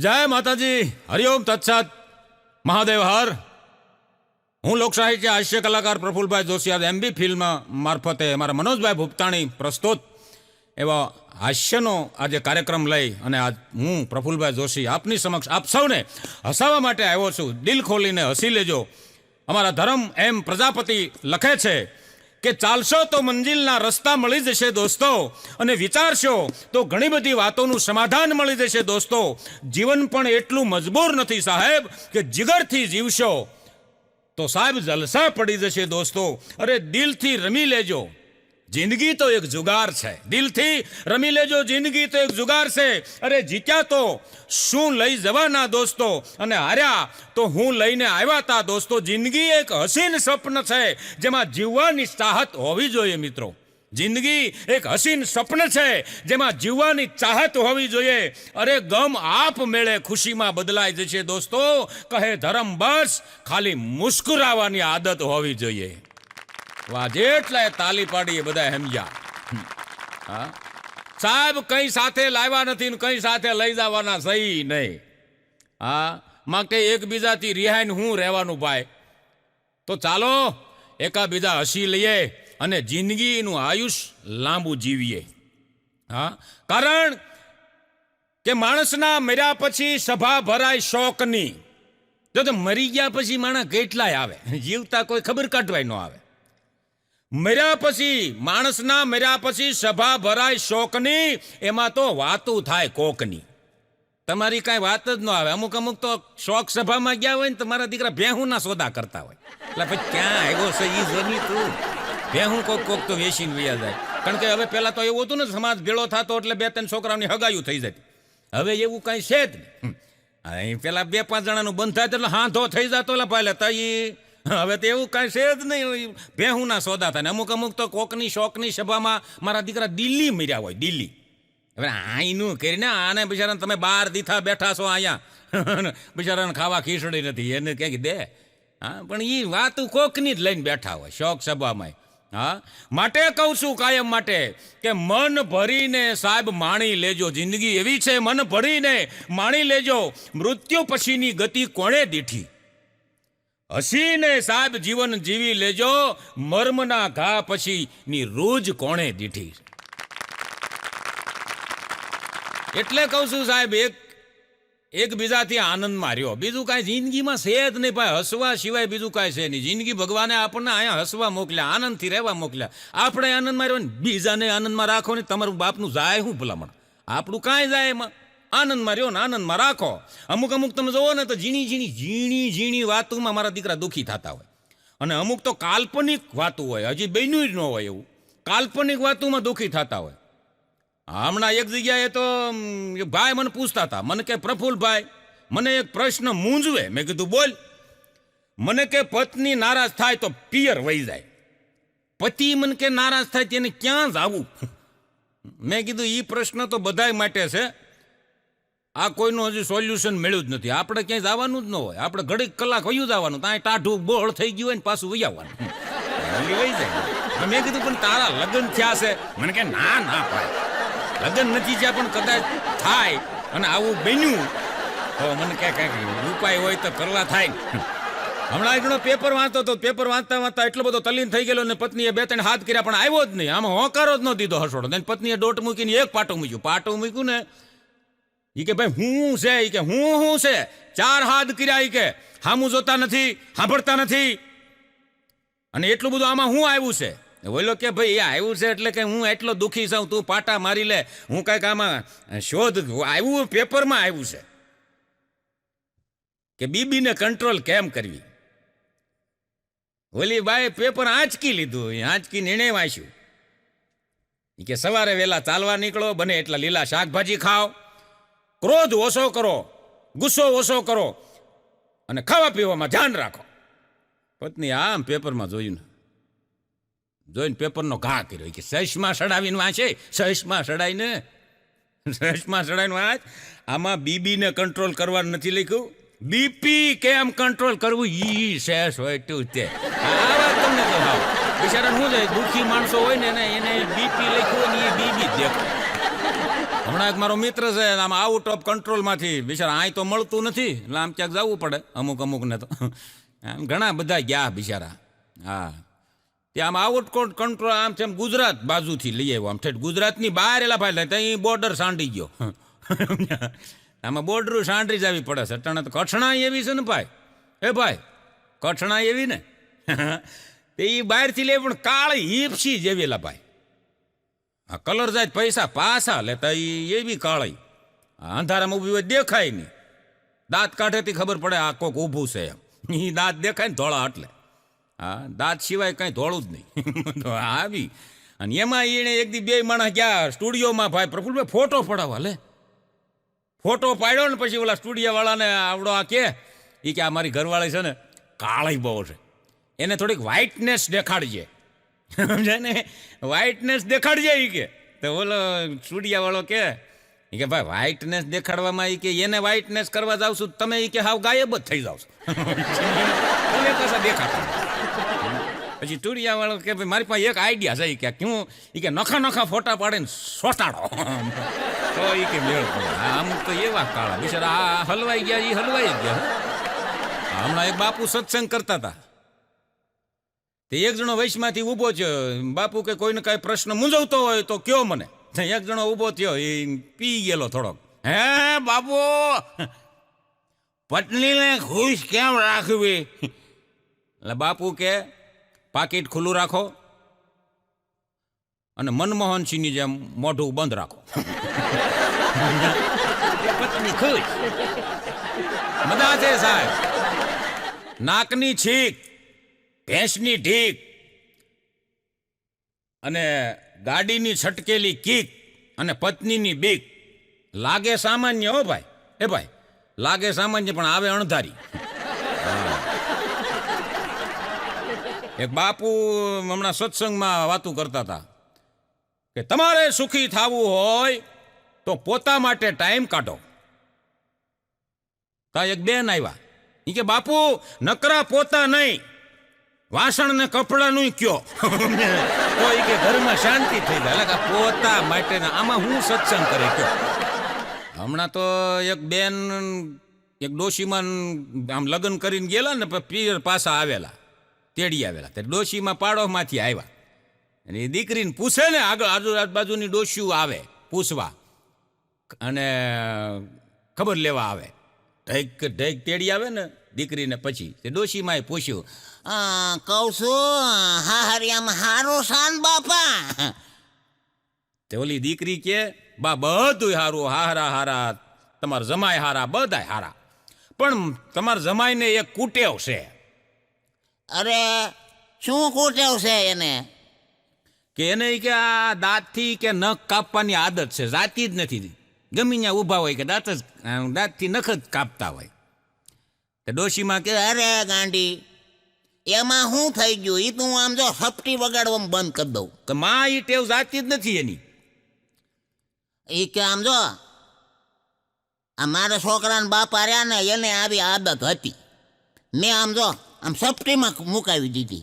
જય માતાજી. હરિઓમ તત્સાદ મહાદેવ હર. હું લોકસાહિત્ય હાસ્ય કલાકાર પ્રફુલભાઈ જોશી. આજ એમબી ફિલ્મ મારફતે મારા મનોજભાઈ ભૂપતાણી પ્રસ્તુત એવા હાસ્યનો આજે કાર્યક્રમ લઈ અને આજ હું પ્રફુલભાઈ જોશી આપની સમક્ષ આપ સૌને હસાવવા માટે આવ્યો છું. દિલ ખોલીને હસી લેજો. અમારા ધર્મ એમ પ્રજાપતિ લખે છે. કે ચાલશો તો મંજિલના રસ્તા મળી જશે દોસ્તો. અને વિચારશો તો ઘણી બધી વાતોનું સમાધાન મળી જશે દોસ્તો. જીવન પણ એટલું મજબૂર નથી સાહેબ કે જીગરથી જીવશો. તો સાહેબ જલસા પડી જશે દોસ્તો. અરે દિલથી રમી લેજો. જિંદગી તો એક જુગાર છે. દિલથી રમી લેજો, જિંદગી તો એક જુગાર છે. અરે જીત્યા તો શું લઈ જવાના દોસ્તો? અને હાર્યા તો હું લઈને આવ્યા તા દોસ્તો. જિંદગી એક હસીન સ્વપ્ન છે, જેમાં જીવવાની ચાહત હોવી જોઈએ મિત્રો. જિંદગી એક હસીન સ્વપ્ન છે, જેમાં જીવવાની ચાહત હોવી જોઈએ. અરે ગમ આપ મેળે ખુશીમાં બદલાઈ જશે દોસ્તો. કહે ધરમ બસ, ખાલી મુસ્કુરાવાની આદત હોવી જોઈએ. વાહ જેટલાય તાલી પાડી એ બધા સમજ્યા હા? સાહેબ, કઈ સાથે લાવ્યા નથી ને કઈ સાથે લઈ જવાના સહી નહીં. હા? માટે એકબીજાથી રિહાઈને હું રહેવાનું ભાઈ? તો ચાલો, એકાબીજા હસી લઈએ અને જિંદગીનું આયુષ લાંબુ જીવીએ. હા? કારણ કે માણસના મર્યા પછી સભા ભરાય શોકની. જો તો મરી ગયા પછી માણસ કેટલાય આવે? જીવતા કોઈ ખબર કાઢવાય ન આવે. મર્યા પછી, માણસના મર્યા પછી સભા ભરાય શોકની, એમાં તો વાતું થાય કોકની. તમારી કાંઈ વાત જ ન આવે. અમુક અમુક તો શોક સભામાં ગયા હોય ને તમારા દીકરા ભેહુંના સોદા કરતા હોય. એટલે પછી ક્યાં આવ્યો છે એ જોની તું? ભેહું કોક કોક તો વેચીને વયા જાય. કારણ કે હવે પહેલાં તો એવું હતું ને, સમાજ ભેળો થતો એટલે બે ત્રણ છોકરાઓની હગાયું થઈ જતી. હવે એવું કાંઈ છે જ નહીં. પેલા બે પાંચ જણાનું બંધ થાય એટલે હાંધો થઈ જતો એટલે ભાઈ લેતા ઈ હવે તો એવું કાંઈ છે જ નહીં. ભેહુંના સોદા થાય અમુક અમુક તો કોકની શોકની સભામાં મારા દીકરા દિલ્હી મર્યા હોય, દિલ્હી. હવે આઈનું કરીને આને બિચારાને તમે બાર દીથા બેઠા છો અહીંયા. બિચારાને ખાવા ખીચડી નથી, એને ક્યાંક દે. હા, પણ એ વાતું કોકની જ લઈને બેઠા હોય, શોક સભામાં હા, માટે કહું છું કાયમ માટે કે મન ભરીને સાહેબ માણી લેજો. જિંદગી એવી છે, મન ભરીને માણી લેજો. મૃત્યુ પછીની ગતિ કોણે દીઠી? હસીને સાહેબ જીવન જીવી લેજો, મર્મના ઘા પછી ની રોજ કોણે દીઠી? એટલે કહું છું સાહેબ, એક એકબીજાથી આનંદ માર્યો બીજું કાંઈ જિંદગીમાં છે જ નહીં, ભાઈ. હસવા સિવાય બીજું કાંઈ છે નહીં. જિંદગી ભગવાને આપણને અહીંયા હસવા મોકલ્યા, આનંદથી રહેવા મોકલ્યા. આપણે આનંદ માર્યો ને, બીજાને આનંદમાં રાખો ને, તમારું બાપનું જાય શું ભલામણ? આપણું કાંઈ જાય એમાં? આનંદમાં રહ્યો ને આનંદમાં રાખો. અમુક અમુક તમે જોવો ને તો ઝીણી ઝીણી ઝીણી ઝીણી વાતોમાં મારા દીકરા દુઃખી થતા હોય. અને અમુક તો કાલ્પનિક વાતો હોય, હજી બન્યું જ ન હોય એવું. કાલ્પનિક વાતોમાં દુઃખી થતા હોય. હમણાં એક જગ્યાએ તો ભાઈ મને પૂછતા હતા, મને કે પ્રફુલભાઈ, મને એક પ્રશ્ન મૂંઝવે. મેં કીધું, બોલ. મને કે પત્ની નારાજ થાય તો પિયર વહી જાય. પતિ મને કે નારાજ થાય તેને ક્યાં જ આવું મેં કીધું એ પ્રશ્ન તો બધાય માટે છે. આ કોઈનું હજી સોલ્યુશન મળ્યું જ નથી. આપણે ક્યાંય જવાનું જ ન હોય. આપણે ઘડીક કલાક વયું જવાનું. ત્યાં ટાઢું બોળ થઈ ગયું હોય ને પાછું વહી આવવાનું. મેં કીધું પણ તારા લગ્ન થયા છે. મને કે ના ના ભાઈ. લગ્ન નથી જ્યાં પણ કદાચ થાય અને આવું બન્યું. તો મને કે કંઈક ઉપાય હોય તો કરવા થાય. હમણાં એકનો પેપર વાંચતો તો પેપર વાંચતા વાંચતા એટલો બધો તલીન થઈ ગયેલો ને પત્નીએ બે ત્રણ હાથ કર્યા પણ આવ્યો જ નહીં. આમાં હોકારો જ ન દીધો હસોડો. ને પત્નીએ દોટ મૂકીને એક પાટો મૂક્યું. પાટો મૂક્યું ને ઈ કે ભાઈ હું છે? ઈ કે હું હું છે? ચાર હાથ કર્યા ઈ કે. હામું જોતા નથી સાંભળતા નથી. અને એટલું બધું આમાં હું આવ્યું છે? બોલો કે ભાઈ, એ આવ્યું છે એટલે કે હું એટલો દુઃખી છું, તું પાટા મારી લે. હું કાંઈક આમાં શોધ આવ્યું, પેપરમાં આવ્યું છે. કે બીબીને કંટ્રોલ કેમ કરવી? ઓલી બાએ પેપર આંચકી લીધું, એ આંચકી નિર્ણય વાંચ્યું. કે સવારે વહેલા ચાલવા નીકળો, બને એટલા લીલા શાકભાજી ખાઓ. ક્રોધ ઓછો કરો, ગુસ્સો ઓછો કરો અને ખાવા પીવામાં ધ્યાન રાખો. પત્ની આમ પેપરમાં જોયું ને, જોઈને પેપરનો ઘા કર્યો. કે સહેશમાં સડાવીને વાંચે સહેશમાં સડાઈને સહેશમાં સડાઈને વાંચ. આમાં બીબીને કંટ્રોલ કરવાનું નથી લખ્યું. બીપી કેમ કંટ્રોલ કરવું? ઈ શેષ હોય તું તે. આ વાત તમને કહું બિચારા શું છે? દુઃખી માણસો હોય ને એને બીપી લખ્યું ને એ બીબી દેખાય. હમણાં એક મારો મિત્ર છે આમ આઉટ ઓફ કંટ્રોલમાંથી બિચારા અહીં તો મળતું નથી. એટલે આમ ક્યાંક જવું પડે. અમુક અમુકને તો. આમ ઘણા બધા ગયા બિચારા. હા. ત્યાં આમ આઉટ કંટ્રોલ આમ છે ગુજરાત બાજુથી લઈ આવ્યો. આમ ઠેઠ ગુજરાતની બહાર એલા ભાઈ ત્યાં બોર્ડર સાંડી ગયો. આમાં બોર્ડર સાંડી જ આવી પડે છે. અટાણે તો કઠણાઈ એવી છે ને ભાઈ. એ ભાઈ, કઠણાઈ એવી ને? તે એ બહારથી લે, પણ કાળી હીપસી જેવી એલા ભાઈ. આ કલર જાય પૈસા પાછા લેતા એ એવી કાળી. અંધારામાં ઊભી હોય દેખાય નહીં. દાંત કાઢેથી ખબર પડે આ કોક ઊભું છે એમ. એ દાંત દેખાય ને ધોળા એટલે. હા, દાંત સિવાય કાંઈ ધોળું જ નહીં. આવી. અને એમાં એણે એક દી બે માણસ ગયા સ્ટુડિયોમાં ભાઈ પ્રફુલભાઈ ફોટો પડાવવા, લે. ફોટો પાડ્યો ને પછી ઓલા સ્ટુડિયોવાળાને આવડો આ કે એ કે આ મારી ઘરવાળી છે ને કાળી બહુ છે. એને થોડીક વ્હાઇટનેસ દેખાડજે. સમજાય ને? વ્હાઇટનેસ દેખાડજે એ કે. તો ઓલો સ્ટુડિયા વાળો કે કે, ભાઈ વ્હાઇટનેસ દેખાડવામાં એ કે, એને વ્હાઇટનેસ કરવા જાવ છું તમે એ કે, હાવ ગાયબ જ થઈ જાવ છો. તમે કશા દેખાતા પછી ટુડિયા વાળો કે, ભાઈ, મારી પાસે એક આઈડિયા છે એ કે, ક્યું? એ કે, નખા નખા ફોટા પાડે ને સોટાડો. તો એ કે, મેળ આમ તો એવા કાળા બિચારા આ હલવાઈ ગયા એ હલવાઈ ગયા. હમણાં એક બાપુ સત્સંગ કરતા હતા. તે એક જણો વૈશમાંથી ઊભો છે બાપુ કે કોઈને કાંઈ પ્રશ્ન મૂંઝવતો હોય તો કયો મને? એક જણો ઊભો થયો. એ પી ગયેલો થોડોક. હે, બાપુ? પત્નીને ખુશ કેમ રાખવી? એટલે બાપુ કે, પાકીટ ખુલ્લું રાખો અને મનમોહન સિંહની જેમ મોઢું બંધ રાખો. પત્ની ખુશ. બધા છે સાહેબ. નાકની છીક. ભેંસની ઢીક અને ગાડીની છટકેલી કીક અને પત્નીની બીક. લાગે સામાન્ય હો ભાઈ. એ ભાઈ, લાગે સામાન્ય પણ આવે અણધારી. એક બાપુ હમણાં સત્સંગમાં વાતું કરતા હતા કે તમારે સુખી થવું હોય તો પોતા માટે ટાઈમ કાઢો. તા એક બેન આવ્યા. એ કે, બાપુ, નકરા પોતા નહીં. વાસણ ને કપડાનું કયો કોઈ કે ઘરમાં શાંતિ થઈ જાય એટલે પોતા માટે આમાં હું સત્સંગ કરે કયો. હમણાં તો એક બેન, એક ડોશીમાં આમ લગ્ન કરીને ગયેલા ને પિયર પાછા આવેલા, તેડી આવેલા. તે ડોશીમાં પાડોમાંથી આવ્યા. અને એ દીકરીને પૂછે ને, આગળ આજુ બાજુની ડોશીઓ આવે, પૂછવા. અને ખબર લેવા આવે. ઢેક ઢેક તેડી આવે ને દીકરીને પછી. તે ડોશીમાં પૂછ્યું કહું છું હા હરિયામાં હારું શાન બાપા. તે ઓલી દીકરી કે બા બધું હારું હારા હારા તમાર જમાય હારા બધાય હારા. પણ તમાર જમાઈને એક કુટેવ છે. અરે શું કૂટેવ છે એને? કે એને કે આ દાંતથી કે નખ કાપવાની આદત છે જાતી જ નથી. ગમી ત્યાં ઊભા હોય કે દાંત જ દાંતથી નખ જ કાપતા હોય. તે ડોશીમાં કે અરે ગાંડી એમાં શું થઈ ગયું? એ તો હું આમ જો હપટી વગાડવામાં બંધ કરી દઉં. કે માં એ ટેવ જાતી જ નથી એની. એ કે આમ જો આ મારા છોકરાના બાપ આર્યા ને એને આવી આદત હતી. મેં આમ જો આમ સપટીમાં મુકાવી દીધી.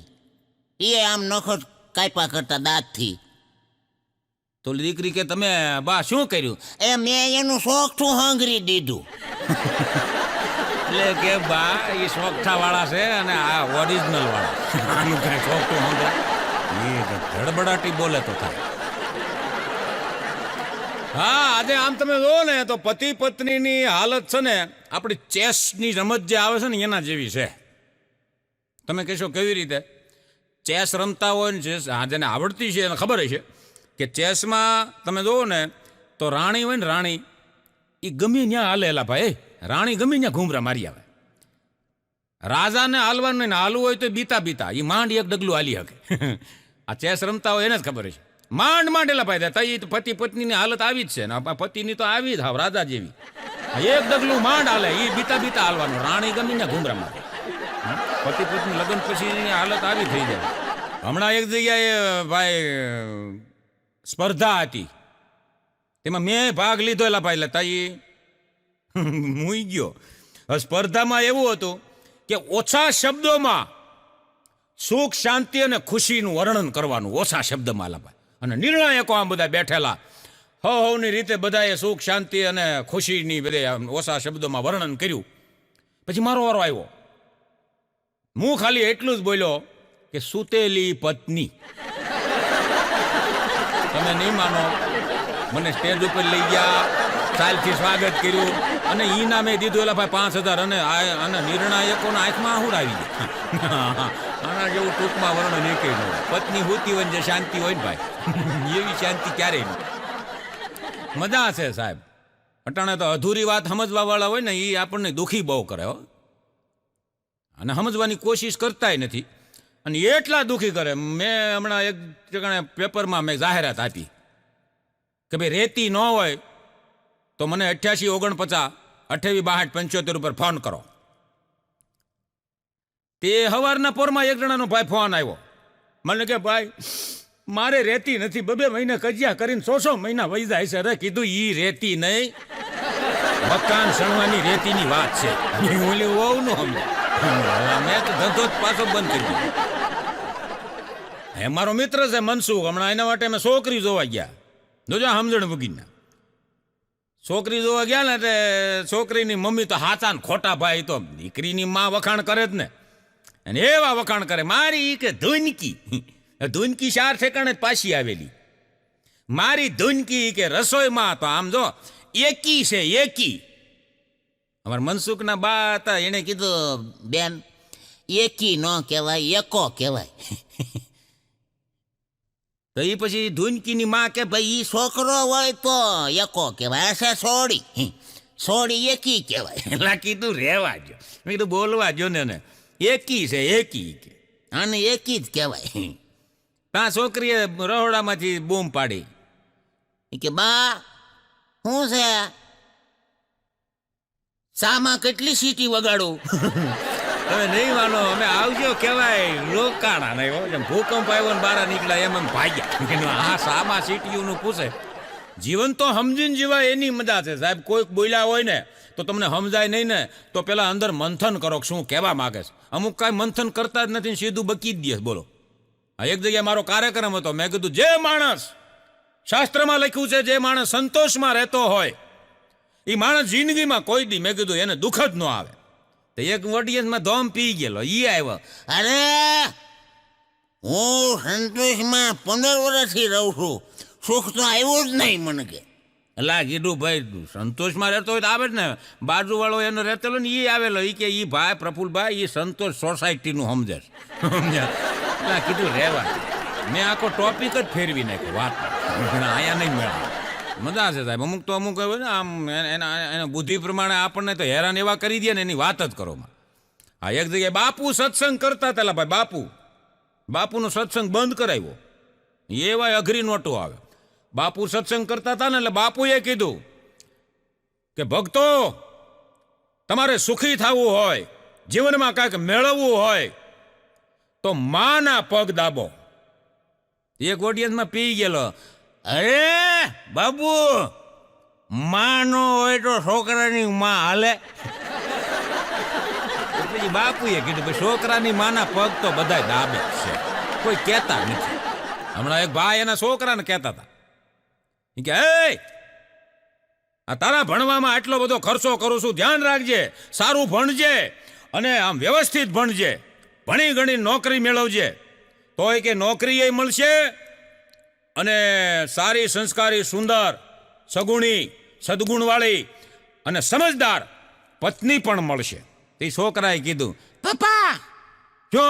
એ આમ નખો કાપા કરતા દાંતથી. તો દીકરી કે તમે બા શું કર્યું? એ મેં એનું શોખ છું હંગરી દીધું? એટલે કે બા એ સોગઠા વાળા છે અને આ ઓરિજિનલ વાળા આનું કઈ સોગઠું હંગા એ ધડબડાટી બોલે તો થાય. હા આજે આમ તમે જો ને તો પતિ પત્નીની હાલત છે ને આપણી ચેસની રમત જે આવે છે ને એના જેવી છે. તમે કહેશો કેવી રીતે? ચેસ રમતા હોય ને ચેસ જેને આવડતી છે એને ખબર છે કે ચેસમાં તમે જોવો ને તો રાણી હોય ને રાણી એ ગમે ત્યાં હાલે એલા ભાઈ રાણી ગમે ત્યાં ઘૂમરા મારી આવે. રાજાને હાલવાનું ને હાલવું હોય તો બીતા બીતા એ માંડ એક ડગલું હાલી શકે આ ચેસ રમતા હોય એને જ ખબર છે. માંડ માંડેલા ભાઈ તઈ પતિ પત્નીની હાલત આવી જ છે ને પતિની તો આવી જ, હાવ રાજા જેવી. એક ડગલું માંડ હાલે એ બીતા બીતા હાલવાનું, રાણી ગમીને ઘૂમરા મારે. પતિ પત્ની લગ્ન પછી હાલત આવી થઈ જાય. હમણાં એક જગ્યાએ ભાઈ સ્પર્ધા હતી. તેમાં મેં ભાગ લીધો એલા ભાઈ એ મુઈ ગયો. સ્પર્ધામાં એવું હતું કે ઓછા શબ્દોમાં સુખ, શાંતિ અને ખુશીનું વર્ણન કરવાનું ઓછા શબ્દમાં એલા અને નિર્ણાયકો આમ બધા બેઠેલા. હો રીતે બધાએ સુખ, શાંતિ અને ખુશીની બધે ઓછા શબ્દોમાં વર્ણન કર્યું. પછી મારો વારો આવ્યો. હું ખાલી એટલું જ બોલ્યો કે સુતેલી પત્ની. તમે નહીં માનો. મને સ્ટેજ ઉપર લઈ ગયા. ચાલથી સ્વાગત કર્યું. અને ઈ નામે દીધું એલા ભાઈ પાંચ હજાર. અને અને નિર્ણાયકોના આંખમાં આહુડ આવી જાય આના જેવું ટૂંકમાં વર્ણન એક પત્ની હોતી હોય જે શાંતિ હોય ને ભાઈ. એવી શાંતિ ક્યારેય નહીં મજા છે સાહેબ. અટાણે તો અધૂરી વાત સમજવા વાળા હોય ને એ આપણને દુઃખી બહુ કરે, હો. અને સમજવાની કોશિશ કરતાય નથી. અને એટલા દુઃખી કરે. મેં હમણાં એક પેપરમાં મેં જાહેરાત આપી કે ભાઈ રેતી ન હોય તો મને અઠ્યાસી ઓગણપચાસ, અઠ્યાવી બાહઠ પંચોતેર ઉપર ફોન કરો. તે સવારના પોરમાં એક જણાનો ભાઈ ફોન આવ્યો. મને કે, ભાઈ, મારે રેતી નથી. બબે મહિને કજિયા કરીને સો સો મહિના વહી જાય છે. અરે, કીધું ઈ રેતી નહીં. મકાન સણવાની રેતીની વાત છે. ઓલી વહુ નો મેં તો ધંધો જ પાછો બંધ કરી દીધો. હે, મારો મિત્ર છે મનસુખ. હમણાં એના માટે અમે છોકરી જોવા ગયા. જોજો સમજણ મૂકીને છોકરી જોવા ગયા ને એટલે છોકરીની મમ્મી તો હાચા ને ખોટા ભાઈ તો દીકરીની માં વખાણ કરે જ ને. અને એવા વખાણ કરે. મારી કે ધૂનકી. ધૂનકી ચાર ઠેકાણે પાછી આવેલી. મારી ધૂનકી કે રસોઈમાં તો આમ જો એકી છે, એકી. અમાર મનસુખના બા હતા કીધું કીધું, બેન, એકી ન કહેવાય, એકો કહેવાય. તો એ પછી ધૂનકીની માં કે ભાઈ એ છોકરો હોય તો એકો કહેવાય. છે સોડી સોડી એકી કહેવાય. એટલે કીધું રહેવા જો મેં કીધું બોલવા જો ને. એકી છે, એકી કે. આને એકી જ કહેવાય. ત્યાં છોકરીએ રહોડામાંથી બૂમ પાડી. કે, બા શું છે? સામાં કેટલી સીટી વગાડું? તમે નહીં માનો અમે આવજો, કહેવાય રોકાણા નહીં હો, જેમ ભૂકંપ આવ્યો ને બારા નીકળ્યા, એમ એમ ભાગ્યા. આ સામા સીટીઓનું પૂછે. જીવન તો સમજીને જીવાય એની મજા છે, સાહેબ. કોઈક બોલ્યા હોય ને, તો તમને સમજાય નહીં ને, તો પેલા અંદર મંથન કરો શું કહેવા માંગે છે. અમુક કાંઈ મંથન કરતા જ નથી સીધું બકી જ દે બોલો. આ એક જગ્યાએ મારો કાર્યક્રમ હતો, મેં કીધું, જે માણસ શાસ્ત્રમાં લખ્યું છે, જે માણસ સંતોષમાં રહેતો હોય એ માણસ જિંદગીમાં કોઈ દી, મેં કીધું, એને દુઃખ જ ન આવે. તો એક ઓડિયન્સમાં ધોમ પી ગયેલો, ઈ આવ્યો, અરે, હું સંતોષમાં પંદર વર્ષથી રહું છું, સુખ તો આવ્યો જ નહીં મને કે. એટલે કીધું ભાઈ સંતોષમાં રહેતો હોય તો આવે જ ને, બાજુવાળો એનો રહેતેલો ને એ આવેલો એ કે એ ભાઈ, પ્રફુલભાઈ એ સંતોષ સોસાયટીનું સમજે. સમજ્યા? એટલે કીધું રહેવા મેં આખો ટોપિક જ ફેરવી નાખ્યો વાત અહીંયા નહીં મેળવે મજા છે સાહેબ. અમુક તો અમુક હોય ને, આમ એના એના બુદ્ધિ પ્રમાણે આપણને તો હેરાન એવા કરી દે ને એની વાત જ કરો આ એક જગ્યાએ બાપુ સત્સંગ કરતા હતા ભાઈ, બાપુ. બાપુનો સત્સંગ બંધ કરાવ્યો. એવા અઘરી નોટો આવે. બાપુ સત્સંગ કરતા હતા ને એટલે બાપુએ કીધું કે, ભક્તો, તમારે સુખી થવું હોય, જીવનમાં કાંઈક મેળવવું હોય, તો માના પગ દાબો. એક ઓડિયન્સમાં પી ગયેલો અરે બાબુ માનો હોય તો છોકરાની માં હાલે. પછી બાપુએ કીધું, ભાઈ, છોકરાની માના પગ તો બધા દાબે છે. કોઈ કહેતા નથી. હમણાં એક ભાઈ એના છોકરાને કહેતા હતા. કે એ આ તારા ભણવામાં આટલો બધો ખર્ચો કરું છું, ધ્યાન રાખજે, સારું ભણજે અને આમ વ્યવસ્થિત ભણજે. ભણી ગણી નોકરી મેળવજે. તોય કે નોકરી એ મળશે અને સારી સંસ્કારી સુંદર સગુણી સદગુણવાળી અને સમજદાર પત્ની પણ મળશે. તે છોકરાએ કીધું પપ્પા જો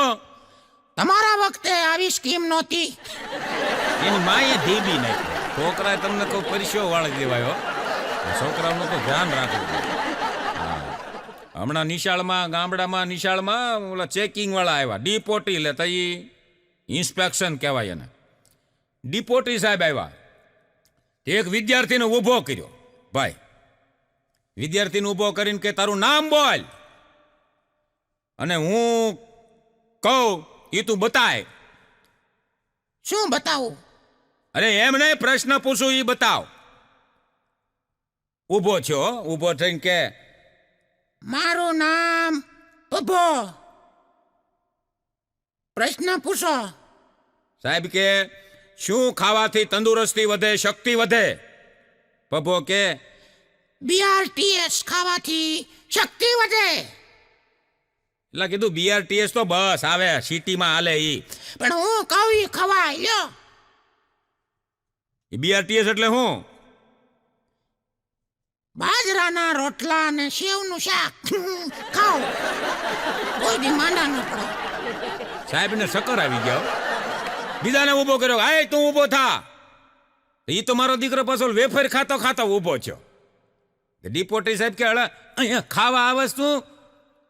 તમારા વખતે આવી સ્કીમ નહોતી? એની માએ ધીબી નાખી. છોકરાએ તમને કોઈ પરિચયો વાળી દેવાયો છોકરાઓનું તો ધ્યાન રાખવું હા. હમણાં નિશાળમાં ગામડામાં નિશાળમાં ઓલા ચેકિંગ વાળા આવ્યા ડીપોટી લેતા એ ઇન્સ્પેક્શન કહેવાય એને. ડીપોટી સાહેબ આવ્યા. એક વિદ્યાર્થીને ઊભો કર્યો. ભાઈ વિદ્યાર્થીને ઊભો કરીને કે તારું નામ બોલ. અને હું કહું એ તું બતાય. શું બતાવું? અરે એમ નહીં પ્રશ્ન પૂછું એ બતાવ. ઊભો છો? ઊભો થઈને કે મારું નામ ઊભો પ્રશ્ન પૂછો. સાહેબ કે શું ખાવાથી તંદુરસ્તી વધે શક્તિ વધે? પપ્પો કે બીઆરટીએસ ખાવાથી શક્તિ વધે. એટલે કીધું બીઆરટીએસ તો બસ આવે સિટીમાં હાલે ઈ. પણ હું કહું ઈ ખવાય લ્યો બીઆરટીએસ એટલે હું? બાજરાના રોટલા અને સેવનું શાક. ખાઓ. કોઈ દી માંડા ન પડો. સાહેબને શક્કર આવી ગયા. બીજાને ઊભો કર્યો આય તું ઊભો થા. એ તો મારો દીકરો પાછો વેફર ખાતો ખાતો ઊભો થયો. ડિપોટી સાહેબ કે હળે અહીંયા ખાવા આવસ તું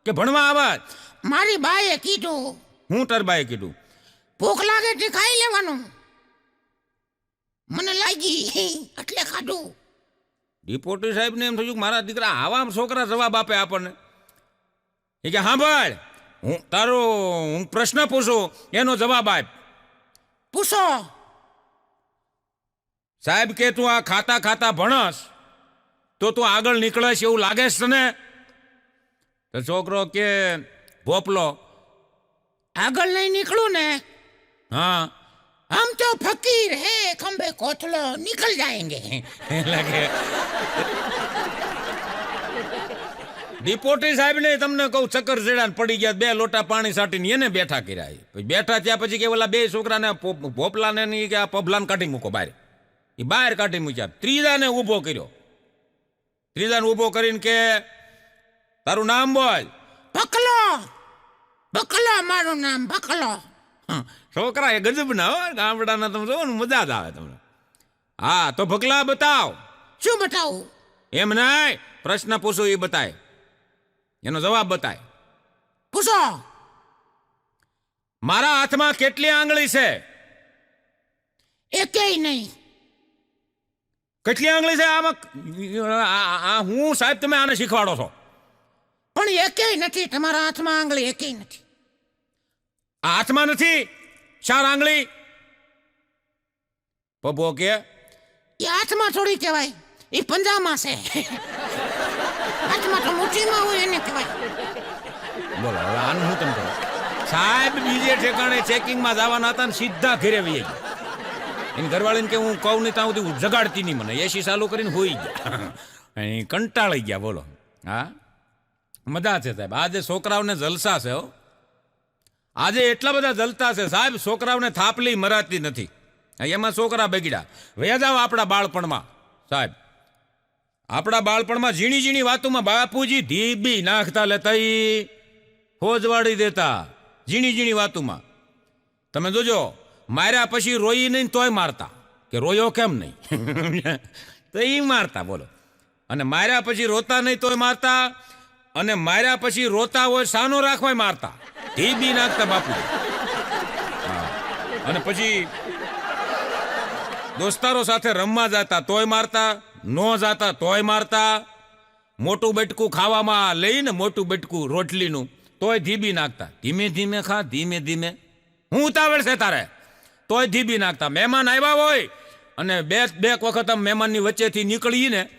કે ભણવા આવસ? મારી બાએ કીધું. હું ટરબાએ કીધું. ભૂખ લાગે તે ખાઈ લેવાનું. મને લાગી એટલે ખાધું. ડિપોટી સાહેબને એમ થયું કે મારા દીકરા આવા છોકરા જવાબ આપે આપણને. એ કે હા ભાઈ હું તારો હું પ્રશ્ન પૂછું એનો જવાબ આપ. પૂછો સાહેબ કે તું આ ખાતા ખાતા ભણસ તો તું આગળ નીકળશ એવું લાગે છે તને તો છોકરો કે ભોપલો આગળ નહીં નીકળું ને હા हम तो फकीर है खंबे कोथलो निकल जाएंगे એટલે કે ડિપોટી સાહેબ ને તમને કહું ચક્કર ચડ્યા પડી ગયા બે લોટા પાણી સાટીને એને બેઠા કર્યા બેઠા ત્યાં પછી કે ઓલા બે છોકરાને ભોપલાને ને કે આ પભલાને કાઢી મૂકો બહાર એ બહાર કાઢી મૂક્યા. ત્રીજાને ઊભો કર્યો. ત્રીજાને ઊભો કરીને કે તારું નામ બોલ. બકલો બકલો મારું નામ બકલો છોકરા એ ગજબ ના હો ગામડાના તમે જોવો ને મજા જ આવે તમને. હા તો ભગલા બતાવ. શું બતાવું? એમ નહીં પ્રશ્ન પૂછો એ બતાય. એનો જવાબ બતાય. પૂછો. મારા હાથમાં કેટલી આંગળી છે? એકેય નહીં. કેટલી આંગળી છે? આમાં હું સાહેબ તમે આને શીખવાડો છો. પણ એકેય નથી. તમારા હાથમાં આંગળી એકેય નથી. હાથમાં નથી? ચાર આંગળી. પપ્પો કે? એ હાથમાં થોડી કહેવાય. એ પંજામાં છે. હાથમાં તો હોય એને કહેવાય. બોલો, હવે આનું શું તમે કરો સાહેબ, બીજે ઠેકાણે ચેકિંગમાં જવાના હતા ને સીધા ઘરે વહી એની ઘરવાળીને કે હું કહું નહીં, ત્યાં સુધી જગાડતી નહીં મને. એસી ચાલુ કરીને હોઈ ગયા. અહીં કંટાળી ગયા, બોલો. હા? મજા છે, સાહેબ. આજે છોકરાઓને જલસા છે, હો. આજે એટલા બધા જલતા છે, સાહેબ, છોકરાઓને થાપલી મરાતી નથી. એમાં છોકરા બગડ્યા. વેજાવ આપણા બાળપણમાં, સાહેબ. આપણા બાળપણમાં ઝીણી ઝીણી વાતોમાં બાપુજી ધીબી નાખતા લેતા ઈ ફોજવાડી દેતા, ઝીણી ઝીણી વાતોમાં. તમે જોજો, માર્યા પછી રોઈ નહીં તોય મારતા. કે રોયો કેમ નહીં? તો એ મારતા, બોલો. અને માર્યા પછી રોતા નહીં તોય મારતા, અને માર્યા પછી રોતા હોય સાનો રાખવાય મારતા. ધીબી નાખતા બાપુ. અને પછી દોસ્તારો સાથે રમવા જતા તોય મારતા નો જાતા તોય મારતા. મોટું બટકું ખાવામાં લઈને મોટું બટકું રોટલીનું તોય ધીબી નાખતા. ધીમે ધીમે ખા, ધીમે ધીમે. હું ઉતાવળ છે તારે? તોય ધીબી નાખતા. મહેમાન આવ્યા હોય અને બે બે વખત આમ મહેમાનની વચ્ચેથી નીકળીને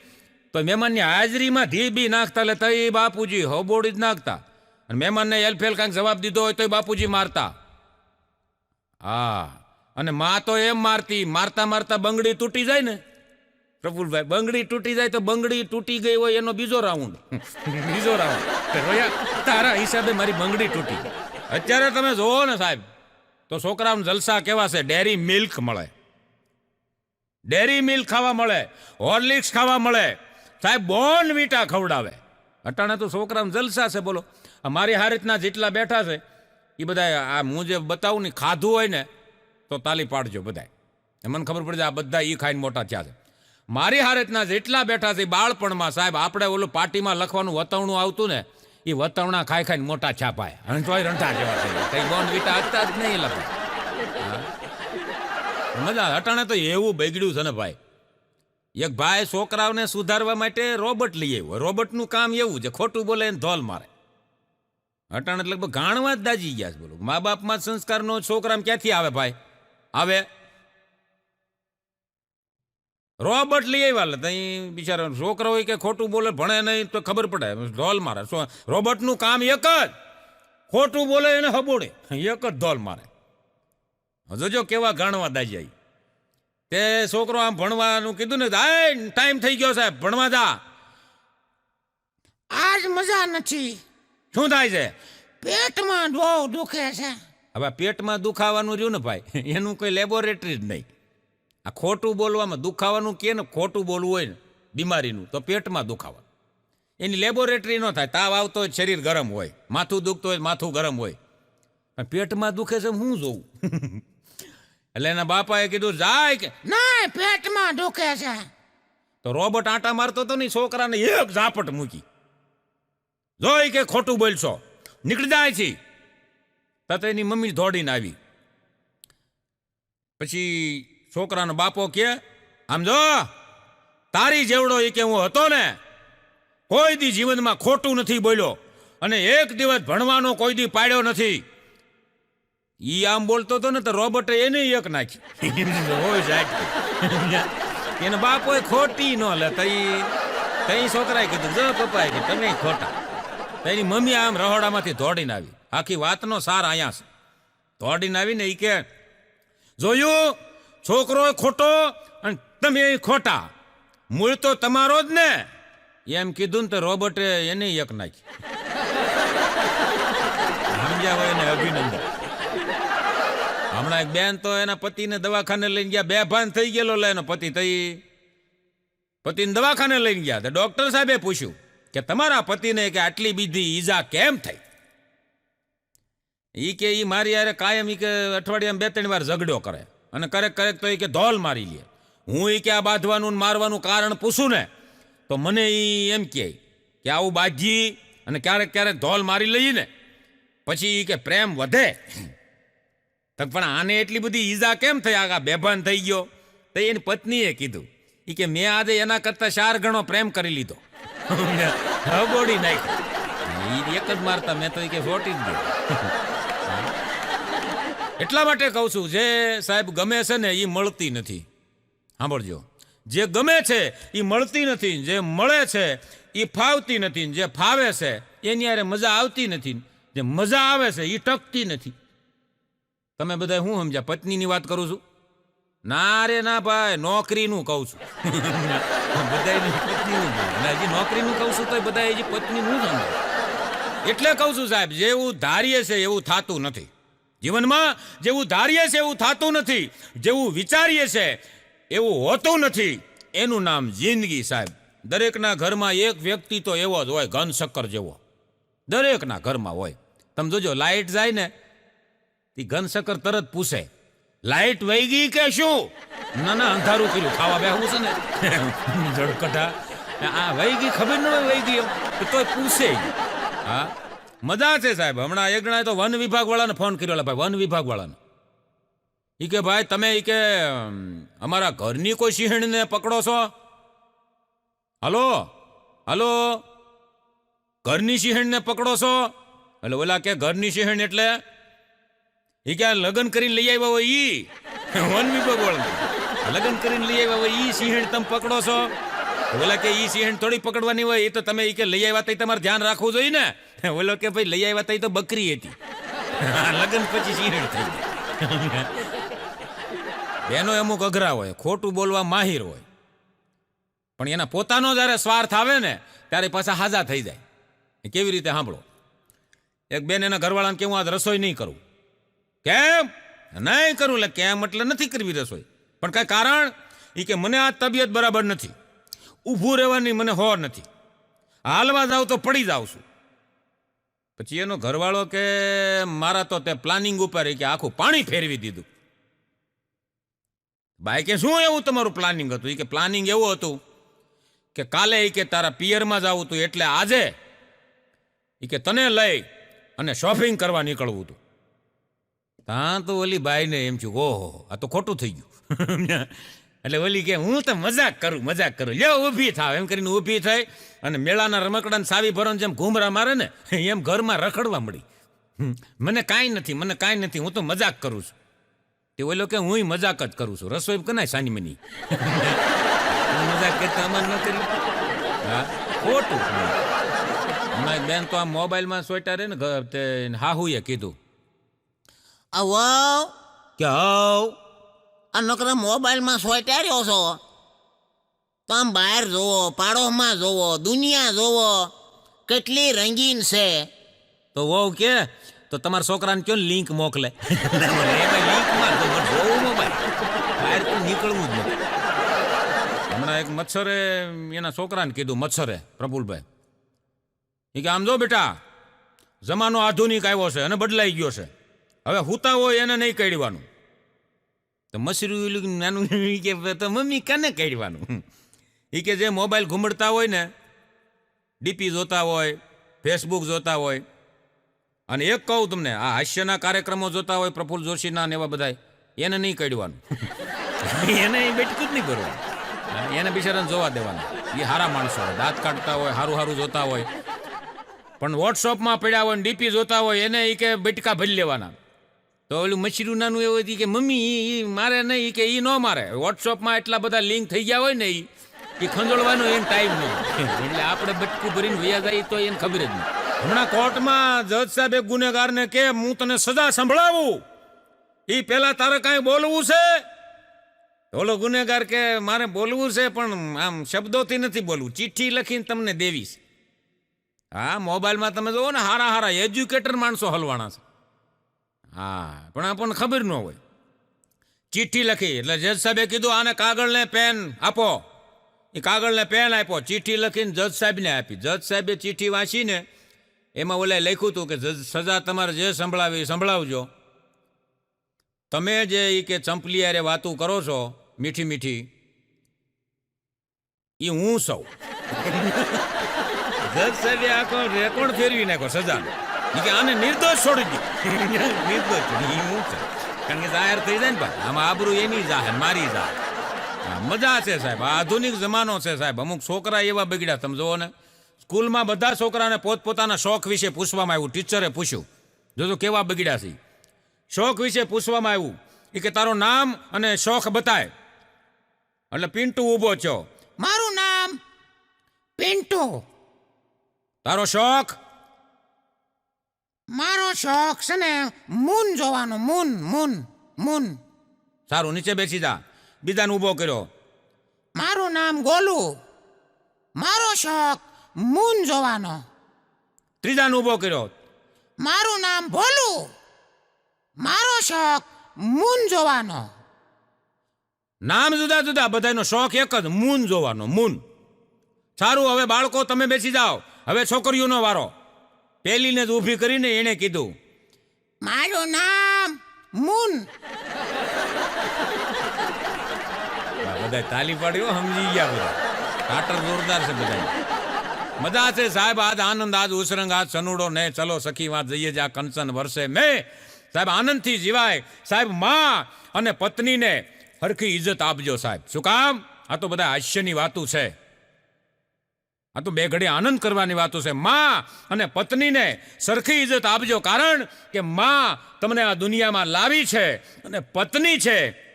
તો મહેમાનની હાજરીમાં ધીબી નાખતા એટલે તઈ બાપુજી હબોડી જ નાખતા. અને મહેમાનને એલફેલ કાંઈક જવાબ દીધો હોય તોય બાપુજી મારતા. હા. અને માં તો એમ મારતી, મારતા મારતા બંગડી તૂટી જાય ને પ્રફુલભાઈ, બંગડી તૂટી જાય તો બંગડી તૂટી ગઈ હોય એનો બીજો રાઉન્ડ બીજો રાઉન્ડ તારા હિસાબે મારી બંગડી તૂટી અત્યારે તમે જોવો ને સાહેબ, તો છોકરાઓને જલસા કેવા છે? ડેરી મિલ્ક મળે. ડેરી મિલ્ક ખાવા મળે, હોર્લિક્સ ખાવા મળે. સાહેબ, બોન વીટા ખવડાવે. અટાણે તો છોકરાને જલસા છે, બોલો. આ મારી હારીતના જેટલા બેઠા છે એ બધા આ હું જે બતાવું ને ખાધું હોય ને, તો તાલી પાડજો બધાય. મને ખબર પડી જાય, આ બધા એ ખાઈને મોટા થયા છે. મારી હારેતના જેટલા બેઠા છે બાળપણમાં, સાહેબ, આપણે ઓલું પાર્ટીમાં લખવાનું વતવણું આવતું ને એ વતવણા ખાઈ ખાઈને મોટા છાપાય. અને તોય રંટા જેવા થઈ. કઈ બોન વિટા હતા જ નહીં લખે મજા અટાણે તો એવું બગડ્યું છે ને ભાઈ. એક ભાઈ છોકરાઓને સુધારવા માટે રોબોટ લઈ આવ્યો. રોબોટનું કામ એવું છે, ખોટું બોલે એને ધોલ મારે. અટાણે લગભગ ગાણવા જ દાજી ગયા છે બોલો. મા બાપમાં સંસ્કારનો છોકરામાં ક્યાંથી આવે ભાઈ? આવે? રોબોટ લઈ આવ્યા તઈ બિચારા છોકરો હોય કે ખોટું બોલે ભણે નહીં તો ખબર પડે. ઢોલ મારે. શું રોબોટનું કામ એક જ? ખોટું બોલે એને હબોડે. એક જ ધોલ મારે. જોજો કેવા ગાણવા દાજી તે છોકરો આમ ભણવાનું કીધું ને ટાઈમ થઈ ગયો સાહેબ ભણવા જા. આજ મજા નથી. શું થાય છે? પેટમાં બહુ દુખે છે. હવે પેટમાં દુખાવાનું રહ્યું ને ભાઈ એનું કોઈ લેબોરેટરી જ નહીં. આ ખોટું બોલવામાં દુખાવાનું કે ને, ખોટું બોલવું હોય ને, બીમારીનું, તો પેટમાં દુખાવાનું એની લેબોરેટરી ન થાય, તાવ આવતો હોય, શરીર ગરમ હોય, માથું દુખતું હોય, માથું ગરમ હોય. પણ પેટમાં દુખે છે, હું જોઉં. એટલે એના બાપાએ કીધું, જાય કે ના, પેટમાં દુખે છે. તો રોબોટ આંટા મારતો હતો ને છોકરાને એક ઝાપટ મૂકી. જોઈ કે ખોટું બોલશો. નીકળી જાય છે. તો એની મમ્મી દોડીને આવી. પછી છોકરાનો બાપો કે, આમ જો, તારી જેવડો એ કે હું હતો ને, કોઈ દી જીવનમાં ખોટું નથી બોલ્યો અને એક દિવસ ભણવાનો કોઈ દી પાડ્યો નથી. ઈ આમ બોલતો હતો ને તો રોબોટે એને એક નાખી હોય સાહેબ એને બાપોએ ખોટી ન લે તઈ તઈ છોકરાએ કીધું, જો પપ્પાએ કે તમે ખોટા. તેની મમ્મી આમ રહોડામાંથી દોડીને આવી. આખી વાતનો સાર અહીંયા છે. દોડીને આવીને ઈ કે, જોયું છોકરો ખોટો અને તમે ખોટા. મૂળ તો તમારો જ ને. એમ કીધું ને તો રોબોટે એને એક નાખી સમજ્યા હોય એને અભિનંદન. હમણાં એક બેન તો એના પતિને દવાખાને લઈને ગયા. બે ભાન થઈ ગયેલો લે એનો પતિ થઈ પતિને દવાખાને લઈને ગયા. તો ડોક્ટર સાહેબે પૂછ્યું કે તમારા પતિને કે આટલી બીજી ઈજા કેમ થઈ? ઈ કે ઈ મારી યારે કાયમ ઈ કે અઠવાડિયામાં બે ત્રણ વાર ઝઘડો કરે. અને કરેક કરેક તો એ કે ધોલ મારી લે. હું એ કે આ બાંધવાનું મારવાનું કારણ પૂછું ને, તો મને એ એમ કહે કે આવું બાજી અને ક્યારેક ક્યારેક ધોલ મારી લઈએ ને, પછી એ કે પ્રેમ વધે. તો પણ આને એટલી બધી ઈજા કેમ થઈ? આગા બેભાન થઈ ગયો. તો એની પત્નીએ કીધું એ કે મેં આજે એના કરતાં ચાર ગણો પ્રેમ કરી લીધો. બોડી નાખી ઈ એક જ મારતા, મેં તો એ કે ફોટી જ ગયો. એટલા માટે કહું છું, જે સાહેબ ગમે છે ને એ મળતી નથી. સાંભળજો. જે ગમે છે એ મળતી નથી, જે મળે છે એ ફાવતી નથી, જે ફાવે છે એની યારે મજા આવતી નથી, જે મજા આવે છે એ ટકતી નથી. તમે બધા હું સમજ્યા? પત્નીની વાત કરું છું? ના રે ના ભાઈ, નોકરીનું કહું છું. બધા પત્નીનું નોકરીનું કહું છું તો બધા હજી પત્નીનું સમજે એટલે કહું છું સાહેબ, જેવું ધારીએ છે એવું થતું નથી. જીવનમાં જેવું ધારીએ છે, એવું થતું નથી, જેવું વિચારીએ છે, એવું હોતું નથી. એનું નામ જિંદગી સાહેબ. દરેકના ઘરમાં એક વ્યક્તિ તો એવો જ હોય ઘન શક્કર જેવો. દરેકના ઘરમાં હોય. તમે જોજો લાઇટ જાય ને એ ઘન શક્કર તરત પૂછે, લાઈટ વહી ગઈ કે શું? ના ના, અંધારું કર્યું. ખાવા બેહવું છે ને. જળકટા આ વહી ગઈ, ખબર ન વહી ગઈ એમ. તોય પૂછે હા? મજા છે સાહેબ. હમણાં એક જણાએ તો વન વિભાગ વાળાને ફોન કર્યો ભાઈ, વન વિભાગ વાળાને ઈ કે, ભાઈ, તમે એ કે અમારા ઘરની કોઈ સિંહણને પકડો છો? હલો? હલો? ઘરની સિંહણને પકડો છો? એટલે ઓલા કે, ઘરની સિંહણ એટલે? ઈ કે લગ્ન કરીને લઈ આવ્યા હોય ઈ. વન વિભાગ વાળા લગ્ન કરીને લઈ આવ્યા હોય ઈ સિંહણ તમે પકડો છો? ઓલા કે, ઈ સિંહણ થોડી પકડવાની હોય એ તો તમે એ કે લઈ આવ્યા તઈ તમારે ધ્યાન રાખવું જોઈએ ને. ઓલો કે ભાઈ લઈ આવ્યા તઈ તો બકરી હતી. લગ્ન પછી સિંહણ થઈ એનો અમુક અઘરા હોય, ખોટું બોલવા માહિર હોય. પણ એના પોતાનો જ્યારે સ્વાર્થ આવે ને, ત્યારે પાછા હાજા થઈ જાય. કેવી રીતે સાંભળો? એક બેન એના ઘરવાળાને કેવું આજ રસોઈ નહીં કરું. કેમ? નહીં કરું એટલે કેમ? એટલે નથી કરવી રસોઈ. પણ કઈ કારણ? એ કે, મને આ તબિયત બરાબર નથી. ઊભું રહેવાની મને હોર નથી. હાલવા જાવ તો પડી જાઉં છું. પછી એનો ઘરવાળો કે મારા તો તે પ્લાનિંગ ઉપર કે આખું પાણી ફેરવી દીધું. બાઈ કે શું એવું તમારું પ્લાનિંગ હતું? એ કે પ્લાનિંગ એવું હતું કે કાલે એ કે તારા પિયરમાં જવું હતું એટલે આજે એ કે તને લઈ અને શોપિંગ કરવા નીકળવું હતું ત્યાં તો ઓલી ભાઈને એમ છું ઓહો, આ તો ખોટું થઈ ગયું. એટલે ઓલી કે હું તો મજાક કરું મજાક કરું. લ્યો, ઊભી થાવ. એમ કરીને ઊભી થઈ અને મેળાના રમકડાને સાવી ભરોને જેમ ઘૂમરા મારે ને, એમ ઘરમાં રખડવા મળી. મને કાંઈ નથી, મને કાંઈ નથી, હું તો મજાક કરું છું. તે ઓલો કે હું મજાક જ કરું છું. રસોઈ કનાય સાની મની. મજાક કરતા અમાર ન કરી. હા, ખોટું. હમણાં બેન તો આ મોબાઈલમાં સ્વેટર રે ને તે હાહુએ કીધું. આવો કે હાવ આ નકરા મોબાઈલમાં સોય ટેર્યો છો. તો આમ બહાર જોવો, પાડોશમાં જોવો, દુનિયા જોવો, કેટલી રંગીન છે. તો વહુ કે, તો તમારા છોકરાને કયો લિંક મોકલે? બહાર તો નીકળવું જ નહીં હમણાં એક મચ્છરે, એના છોકરાને કીધું, મચ્છરે, પ્રફુલભાઈ. એ કે, આમ જો બેટા, જમાનો આધુનિક આવ્યો છે અને બદલાઈ ગયો છે. હવે હુતા હોય એને નહીં કાઢવાનું તો મસરું નાનું ઈ કે તો મમ્મી કને કાઢવાનું? એ કે જે મોબાઈલ ઘૂમડતા હોય ને, ડીપી જોતા હોય, ફેસબુક જોતા હોય, અને એક કહું તમને, આ હાસ્યના કાર્યક્રમો જોતા હોય પ્રફુલ્લ જોશીના ને એવા બધા એને નહીં કાઢવાનું. એને એ બેઠકું જ નહીં કરવાનું એને બિચારાને જોવા દેવાના. એ સારા માણસો હોય, દાંત કાઢતા હોય સારું સારું જોતા હોય. પણ વોટ્સઅપમાં પડ્યા હોય ડીપી જોતા હોય, એને એ કે બેટકા ભરી લેવાના. તો ઓલું મછીરું નાનું એવું હતી કે, મમ્મી, ઈ મારે નહીં કે એ ન મારે. વોટ્સઅપમાં એટલા બધા લિંક થઈ ગયા હોય ને એ એ ખંજોળવાનો એને ટાઈમ નહીં. એટલે આપણે બટકું ભરીને વયા જાય તો એને ખબર જ નહીં. હમણાં કોર્ટમાં જજ સાહેબ એક ગુનેગારને કે, હું તને સજા સંભળાવું. એ પેલા તારે કાંઈ બોલવું છે? ઓલો ગુનેગાર કે, મારે બોલવું છે, પણ આમ શબ્દોથી નથી બોલવું. ચિઠ્ઠી લખીને તમને દેવીશ. હા, મોબાઈલમાં તમે જોવો ને, હારા હારા એજ્યુકેટર માણસો હલવાના છે. હા, પણ આપણને ખબર ન હોય. ચિઠ્ઠી લખી, એટલે જજ સાહેબે કીધું, આને કાગળને પેન આપો. એ કાગળને પેન આપ્યો, ચિઠ્ઠી લખીને જજ સાહેબને આપી. જજ સાહેબે ચિઠ્ઠી વાંચીને એમાં ઓલે લખ્યું હતું કે સજા તમારે જે સંભળાવી સંભળાવજો. તમે જે એ કે ચંપલી યારે વાતું કરો છો, મીઠી મીઠી એ હું સૌ. જજ સાહેબે આખો રેકોર્ડ ફેરવી નાખ્યો સજા ઈ કે આને નિર્દોષ છોડી દે નિર્દોષ છોડી. હું છે કારણ કે જાહેર થઈ જાય ને ભાઈ. આમાં આબરૂ એની જાહેર, મારી જાહેર. મજા છે સાહેબ. આધુનિક જમાનો છે સાહેબ. અમુક છોકરા એવા બગડ્યા, તમે જુઓ ને. સ્કૂલમાં બધા છોકરાને પોતપોતાના શોખ વિશે પૂછવામાં આવ્યું. ટીચરે પૂછ્યું. જોજો કેવા બગડ્યા છે શોખ વિશે પૂછવામાં આવ્યું. એ કે તારું નામ અને શોખ બતાય. એટલે પિન્ટુ ઊભો છો મારું નામ પિન્ટુ. તારો શોખ મારો શોખ છે ને મૂન જોવાનો મૂન મૂન મૂન. સારું નીચે બેસી જા. બીજાને ઊભો કર્યો. મારું નામ ગોલુ. મારો શોખ મૂન જોવાનો. ત્રીજાને ઊભો કર્યો. મારું નામ ભોલું. મારો શોખ મૂન જોવાનો. નામ જુદા જુદા બધાનો શોખ એક જ મૂન જોવાનો મૂન. સારું હવે બાળકો તમે બેસી જાઓ. હવે છોકરીઓનો વારો. પેલીને જ ઊભી કરીને એણે કીધું મારું નામ મૂન. બધા તાલી પાડ્યો સમજી ગયા બધા. કાટર જોરદાર છે બધા મજા છે સાહેબ આજ આનંદ આજ ઉસરંગ આજ સનુડો ને ચલો સખી વાત જઈએ જા કંચન વર્ષે મેં. સાહેબ આનંદથી જીવાય. સાહેબમાં અને પત્નીને હરખી ઇજ્જત આપજો સાહેબ. શું કામ? આ તો બધા હાસ્યની વાતો છે. આ તો બે ઘડી આનંદ કરવાની વાતો છે. માં અને પત્નીને સરખી ઇજ્જત આપજો. કારણ કે માં તમને આ દુનિયામાં લાવી છે અને પત્ની છે.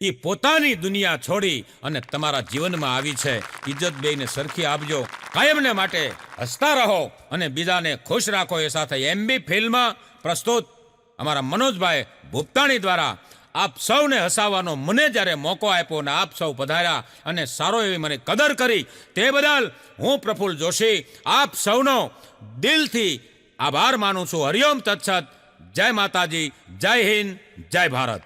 એ પોતાની દુનિયા છોડી અને તમારા જીવનમાં આવી છે. ઇજ્જત બેયને સરખી આપજો. કાયમને માટે હસતા રહો અને બીજાને ખુશ રાખો. એ સાથે એમબી ફિલ્મ પ્રસ્તુત અમારા મનોજભાઈ ભૂપતાણી દ્વારા આપ સૌને હસાવવાનો મને જ્યારે મોકો આપ્યો અને આપ સૌ પધાર્યા અને સારો એવી મને કદર કરી, તે બદલ હું પ્રફુલ્લ જોશી આપ સૌનો દિલથી આભાર માનું છું. હરિઓમ તત્સત. જય માતાજી, જય હિન્દ, જય ભારત.